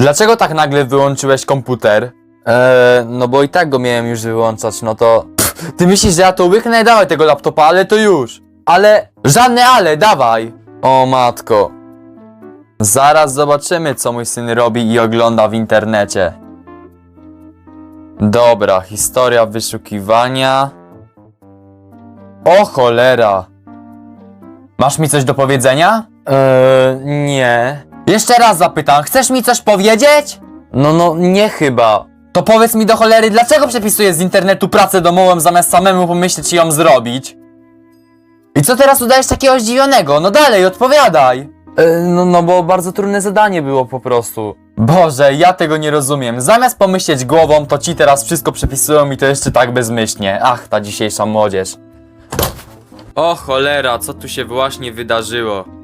Dlaczego tak nagle wyłączyłeś komputer? Eee, no bo i tak go miałem już wyłączać, no to... Pff, ty myślisz, że ja to łyknę? Dawaj tego laptopa, ale to już. Ale... Żadne ale, dawaj. O matko. Zaraz zobaczymy, co mój syn robi i ogląda w internecie. Dobra, historia wyszukiwania. O cholera. Masz mi coś do powiedzenia? Eee, nie. Jeszcze raz zapytam, chcesz mi coś powiedzieć? No, no, nie chyba. To powiedz mi do cholery, dlaczego przepisujesz z internetu pracę domową zamiast samemu pomyśleć i ją zrobić? I co teraz udajesz takiego zdziwionego? No dalej, odpowiadaj! E, no, no, bo bardzo trudne zadanie było po prostu. Boże, ja tego nie rozumiem. Zamiast pomyśleć głową, to ci teraz wszystko przepisują i to jeszcze tak bezmyślnie. Ach, ta dzisiejsza młodzież. O cholera, co tu się właśnie wydarzyło?